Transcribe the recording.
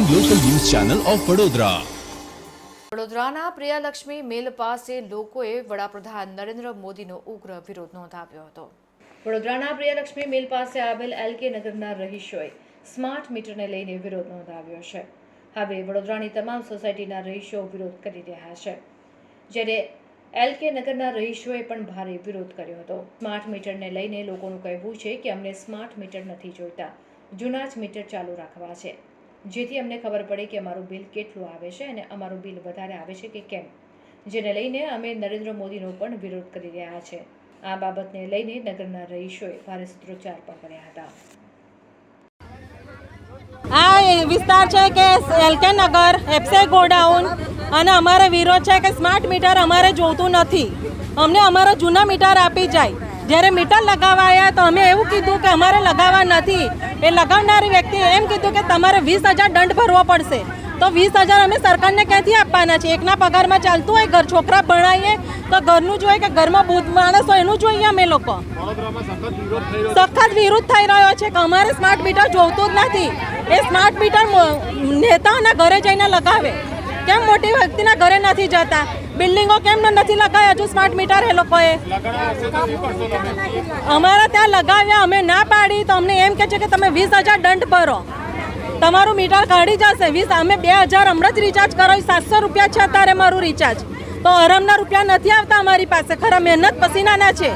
Channel of Vadodara વડોદરાના પ્રિયાલક્ષ્મી મેલ પાસે લોકોએ વડાપ્રધાન નરેન્દ્ર મોદીનો ઉગ્ર વિરોધ નોંધાવ્યો હતો. વડોદરાના પ્રિયાલક્ષ્મી મેલ પાસે આવેલ એલકે નગરના રહીશોએ સ્માર્ટ મીટરને લઈને વિરોધ નોંધાવ્યો છે. હવે વડોદરાની તમામ સોસાયટીના રહીશો વિરોધ કરી રહ્યા છે. જ્યારે એલકે નગરના રહીશોએ પણ ભારે વિરોધ કર્યો હતો. સ્માર્ટ મીટરને લઈને લોકોનું કહેવું છે કે અમને સ્માર્ટ મીટર નથી જોઈતા. જૂના જ મીટર ચાલુ રાખવા છે. જેથી અમને ખબર પડે કે અમારું બિલ કેટલું આવે છે અને અમારું બિલ વધારે આવે છે કે કેમ. જેને લઈને અમે નરેન્દ્ર મોદીનો પણ વિરોધ કરી રહ્યા છે. આ બાબતને લઈને નગરના રહીશોએ ભારે સૂત્રોચ્ચાર પણ કર્યા હતા. આ વિસ્તાર છે કે એલકે નગર એફસે ગોડાઉન અને અમારે વિરોધ છે કે સ્માર્ટ મીટર અમારે જોતું નથી. અમને અમારા જૂના મીટર આપી જાય. જ્યારે મીટર લગાવવા આવ્યા તો અમે એવું કીધું કે અમારે લગાવવા નથી. એ લગાવનારી વ્યક્તિએ એમ કીધું કે તમારે વીસ હજાર દંડ ભરવો પડશે. તો વીસ હજાર અમે સરકારને ક્યાંથી આપવાના છે એકના પગારમાં ચાલતું હોય, ઘર છોકરા ભણાવીએ તો ઘરનું જોઈએ કે ઘરમાં બુદ્ધ માણસ હોય, એનું જોઈએ અમે લોકો. સખત વિરોધ થઈ રહ્યો છે કે અમારે સ્માર્ટ મીટર જોતું જ નથી. એ સ્માર્ટ મીટર નેતાઓના ઘરે જઈને લગાવે. કેમ મોટી વ્યક્તિના ઘરે નથી જતા. બિલ્ડિંગો કેમ નથી લગાવ્યા હજુ સ્માર્ટ મીટર એ લોકોએ? અમારા ત્યાં લગાવ્યા, અમે ના પાડી. તો અમને એમ કે છે કે તમે વીસ હજાર દંડ ભરો. તમારું મીટર કાઢી જશે. વીસ, અમે બે હજાર હમણાં જ રિચાર્જ કરાવી સાતસો રૂપિયા છે અત્યારે મારું રિચાર્જ તો આરામના રૂપિયા નથી આવતા અમારી પાસે. ખરા મહેનત પસીનાના છે.